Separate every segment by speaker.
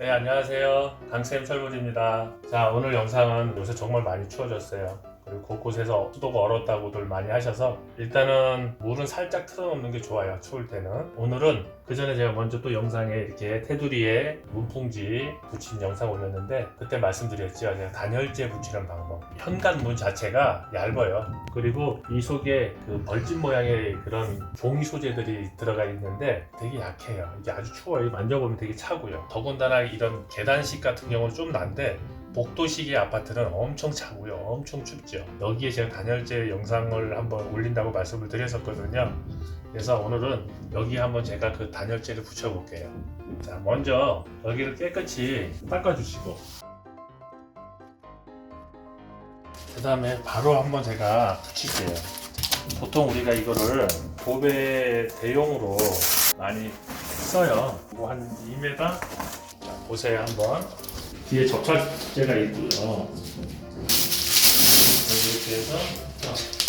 Speaker 1: 네, 안녕하세요. 강쌤 철물입니다. 자, 오늘 영상은 요새 정말 많이 추워졌어요. 그리고 곳곳에서 수도가 얼었다고들 많이 하셔서 일단은 물은 살짝 틀어놓는 게 좋아요. 추울 때는. 오늘은 그 전에 제가 먼저 또 영상에 이렇게 테두리에 문풍지 붙인 영상 올렸는데 그때 말씀드렸죠. 제가 단열재 붙이는 방법. 현관문 자체가 얇아요. 그리고 이 속에 그 벌집 모양의 그런 종이 소재들이 들어가 있는데 되게 약해요. 이게 아주 추워요. 만져보면 되게 차고요. 더군다나 이런 계단식 같은 경우는 좀 난데 복도식의 아파트는 엄청 차고요. 엄청 춥죠. 여기에 제가 단열재 영상을 한번 올린다고 말씀을 드렸었거든요. 그래서 오늘은 여기 한번 제가 그 단열재를 붙여 볼게요. 자, 먼저 여기를 깨끗이 닦아 주시고 그 다음에 바로 한번 제가 붙일게요. 보통 우리가 이거를 보배 대용으로 많이 써요. 뭐 한 2m? 자, 보세요 한번. 뒤에 접착제가 있고요. 이렇게 해서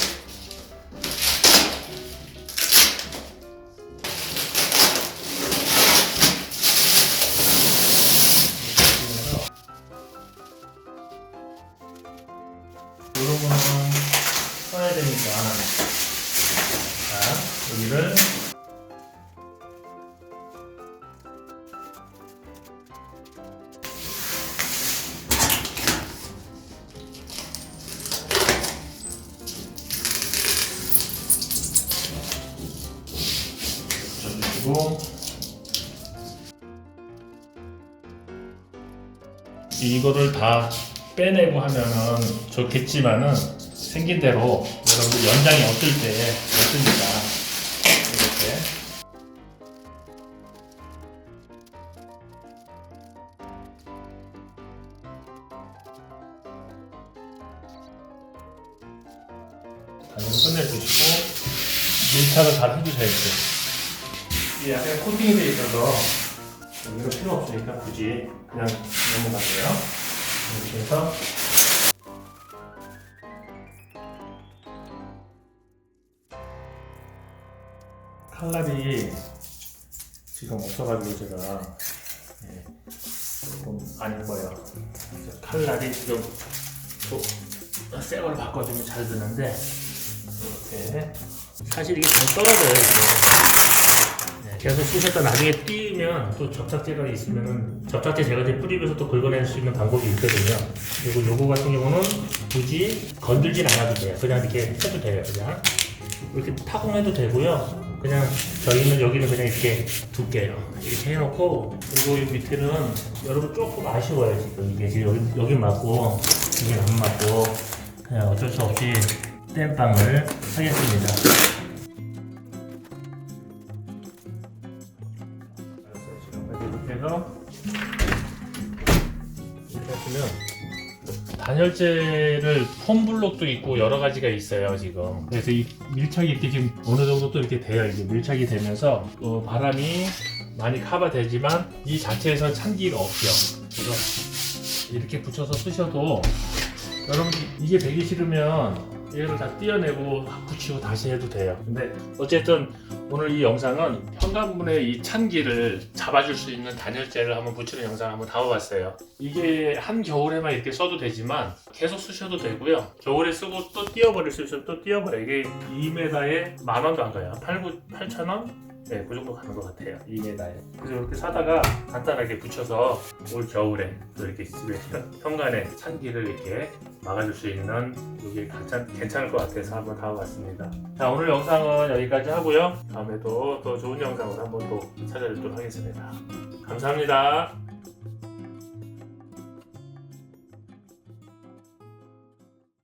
Speaker 1: 거는 써야 되니까. 자 여기를 이거를 다 빼내고 하면은 좋겠지만은 생긴 대로 여러분들 연장이 없을 때 없습니다. 이렇게 단으로 끝내주시고 밀착을 잘 해주셔야죠. 이게 약간 코팅이 돼 있어서 여기가 필요 없으니까 굳이 그냥 넘어가세요. 이렇게 해서 칼날이 지금 없어가지고 제가 예, 조금 안 입어요. 그래서 칼날이 지금 또새 걸로 바꿔주면 잘 드는데 이렇게 사실 이게 잘 떨어져요. 네, 계속 쓰셨다 나중에 띄면 또 접착제가 있으면은 접착제 제거제 뿌리면서 또 긁어낼 수 있는 방법이 있거든요. 그리고 요거 같은 경우는 굳이 건들진 않아도 돼요. 그냥 이렇게 해도 돼요. 그냥 이렇게 타공해도 되고요. 그냥 저희는 여기는 그냥 이렇게 둘게요. 이렇게 해놓고 그리고 이 밑에는 여러분 조금 아쉬워요 지금 이게 지금 여기 여기 맞고 이게 안 맞고 그냥 어쩔 수 없이 땜빵을 하겠습니다. 이렇게 하시면 단열재를 폼 블록도 있고 여러 가지가 있어요 지금. 그래서 이 밀착이 이렇게 지금 어느 정도 또 이렇게 돼요. 이게 밀착이 되면서 어, 바람이 많이 커버되지만 이 자체에서 찬기가 없죠 이렇게 붙여서 쓰셔도 여러분 이게 되기 싫으면 얘를 다 떼어내고 붙이고 다시 해도 돼요 근데 어쨌든 오늘 이 영상은 현관문의 이 찬기를 잡아줄 수 있는 단열재를 한번 붙이는 영상을 한번 담아봤어요. 이게 한 겨울에만 이렇게 써도 되지만 계속 쓰셔도 되고요. 겨울에 쓰고 또 띄워버릴 수 있으면 또 띄워버려요. 이게 2m에 만 원도 안 가요. 8, 9, 8천 원? 네, 그 정도 가는 것 같아요. 2m에. 그래서 이렇게 사다가 간단하게 붙여서 올 겨울에 또 이렇게 집에 현관에 찬기를 이렇게 막아줄 수 있는 이게 괜찮, 괜찮을 것 같아서 한번 담아봤습니다. 자 오늘 영상은 여기까지 하고요. 다음에도 더 좋은 영상으로 한번 또 찾아뵙도록 하겠습니다. 감사합니다.